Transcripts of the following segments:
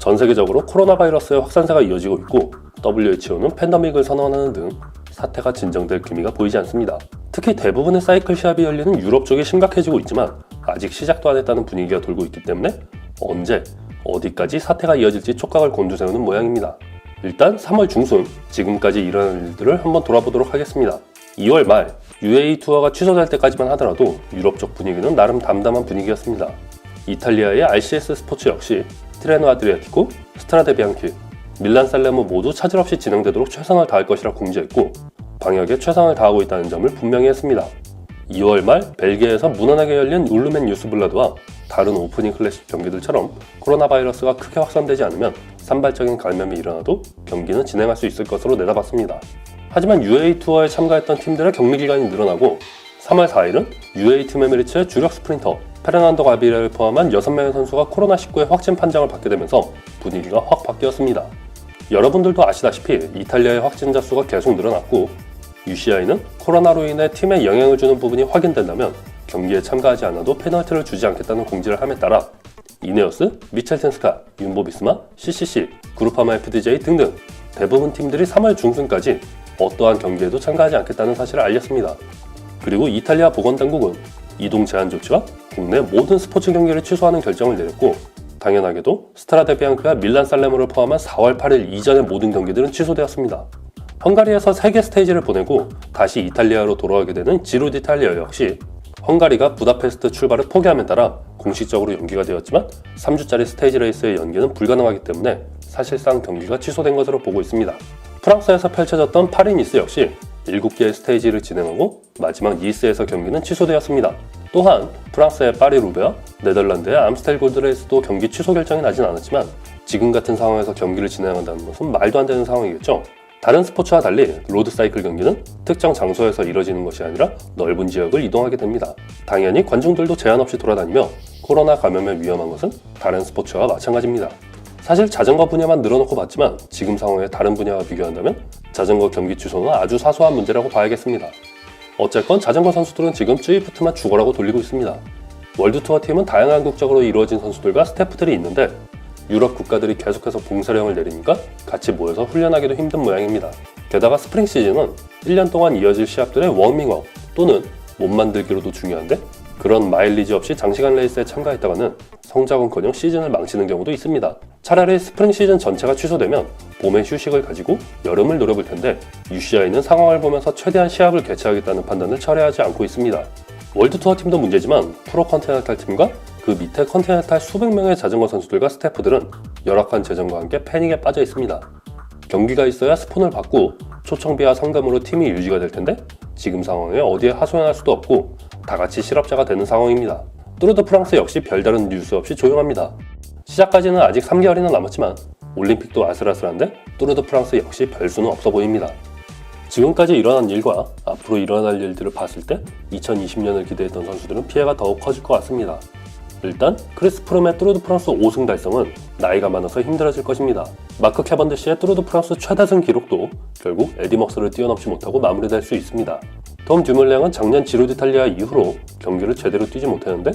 전 세계적으로 코로나 바이러스의 확산세가 이어지고 있고 WHO는 팬데믹을 선언하는 등 사태가 진정될 기미가 보이지 않습니다. 특히 대부분의 사이클 시합이 열리는 유럽 쪽이 심각해지고 있지만 아직 시작도 안 했다는 분위기가 돌고 있기 때문에 언제 어디까지 사태가 이어질지 촉각을 곤두세우는 모양입니다. 일단 3월 중순 지금까지 일어난 일들을 한번 돌아보도록 하겠습니다. 2월 말 UAE 투어가 취소될 때까지만 하더라도 유럽 쪽 분위기는 나름 담담한 분위기였습니다. 이탈리아의 RCS 스포츠 역시 트레노 아드리아티코, 스트라데 비앙키, 밀란 살레모 모두 차질 없이 진행되도록 최선을 다할 것이라 공지했고 방역에 최선을 다하고 있다는 점을 분명히 했습니다. 2월 말 벨기에에서 무난하게 열린 울루멘 유스블라드와 다른 오프닝 클래식 경기들처럼 코로나 바이러스가 크게 확산되지 않으면 산발적인 감염이 일어나도 경기는 진행할 수 있을 것으로 내다봤습니다. 하지만 UAE 투어에 참가했던 팀들의 격리 기간이 늘어나고 3월 4일은 UAE 팀 에미리츠의 주력 스프린터 페르난도 가비레를 포함한 6명의 선수가 코로나19의 확진 판정을 받게 되면서 분위기가 확 바뀌었습니다. 여러분들도 아시다시피 이탈리아의 확진자 수가 계속 늘어났고 UCI는 코로나로 인해 팀에 영향을 주는 부분이 확인된다면 경기에 참가하지 않아도 페널티를 주지 않겠다는 공지를 함에 따라 이네오스, 미첼텐스카, 윤보비스마, CCC, 그룹파마 FDJ 등등 대부분 팀들이 3월 중순까지 어떠한 경기에도 참가하지 않겠다는 사실을 알렸습니다. 그리고 이탈리아 보건당국은 이동 제한 조치와 국내 모든 스포츠 경기를 취소하는 결정을 내렸고 당연하게도 스트라데 비앙크와 밀란 살레모를 포함한 4월 8일 이전의 모든 경기들은 취소되었습니다. 헝가리에서 세계 스테이지를 보내고 다시 이탈리아로 돌아가게 되는 지루 디탈리아 역시 헝가리가 부다페스트 출발을 포기함에 따라 공식적으로 연기가 되었지만 3주짜리 스테이지 레이스의 연기는 불가능하기 때문에 사실상 경기가 취소된 것으로 보고 있습니다. 프랑스에서 펼쳐졌던 파리 니스 역시 7개의 스테이지를 진행하고 마지막 니스에서 경기는 취소되었습니다. 또한 프랑스의 파리 루베와 네덜란드의 암스텔 골드레이스도 경기 취소 결정이 나진 않았지만 지금 같은 상황에서 경기를 진행한다는 것은 말도 안 되는 상황이겠죠. 다른 스포츠와 달리 로드 사이클 경기는 특정 장소에서 이뤄지는 것이 아니라 넓은 지역을 이동하게 됩니다. 당연히 관중들도 제한 없이 돌아다니며 코로나 감염에 위험한 것은 다른 스포츠와 마찬가지입니다. 사실 자전거 분야만 늘어놓고 봤지만 지금 상황의 다른 분야와 비교한다면 자전거 경기 취소는 아주 사소한 문제라고 봐야겠습니다. 어쨌건 자전거 선수들은 지금 쯔이프트만 죽어라고 돌리고 있습니다. 월드투어 팀은 다양한 국적으로 이루어진 선수들과 스태프들이 있는데 유럽 국가들이 계속해서 봉쇄령을 내리니까 같이 모여서 훈련하기도 힘든 모양입니다. 게다가 스프링 시즌은 1년 동안 이어질 시합들의 워밍업 또는 몸 만들기로도 중요한데 그런 마일리지 없이 장시간 레이스에 참가했다가는 성적은커녕 시즌을 망치는 경우도 있습니다. 차라리 스프링 시즌 전체가 취소되면 봄에 휴식을 가지고 여름을 노려볼 텐데 UCI는 상황을 보면서 최대한 시합을 개최하겠다는 판단을 철회하지 않고 있습니다. 월드투어 팀도 문제지만 프로 컨티넨탈 팀과 그 밑에 컨티넨탈 수백 명의 자전거 선수들과 스태프들은 열악한 재정과 함께 패닉에 빠져 있습니다. 경기가 있어야 스폰을 받고 초청비와 상금으로 팀이 유지가 될 텐데 지금 상황에 어디에 하소연할 수도 없고 다 같이 실업자가 되는 상황입니다. 뚜르드 프랑스 역시 별다른 뉴스 없이 조용합니다. 시작까지는 아직 3개월이나 남았지만 올림픽도 아슬아슬한데 뚜르드 프랑스 역시 별수는 없어 보입니다. 지금까지 일어난 일과 앞으로 일어날 일들을 봤을 때 2020년을 기대했던 선수들은 피해가 더욱 커질 것 같습니다. 일단 크리스 프롬의 뚜르드 프랑스 5승 달성은 나이가 많아서 힘들어질 것입니다. 마크 캐번드시의 뚜르드 프랑스 최다승 기록도 결국 에디 먹스를 뛰어넘지 못하고 마무리될 수 있습니다. 톰 듀물랭은 작년 지로 디탈리아 이후로 경기를 제대로 뛰지 못했는데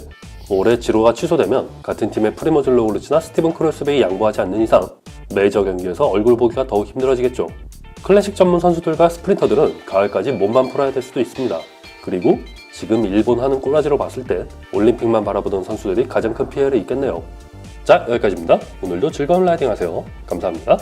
올해 지로가 취소되면 같은 팀의 프리모즐 로그르치나 스티븐 크로스베이 양보하지 않는 이상 메이저 경기에서 얼굴 보기가 더욱 힘들어지겠죠. 클래식 전문 선수들과 스프린터들은 가을까지 몸만 풀어야 될 수도 있습니다. 그리고 지금 일본 하는 꼬라지로 봤을 때 올림픽만 바라보던 선수들이 가장 큰 피해를 입겠네요. 자, 여기까지입니다. 오늘도 즐거운 라이딩 하세요. 감사합니다.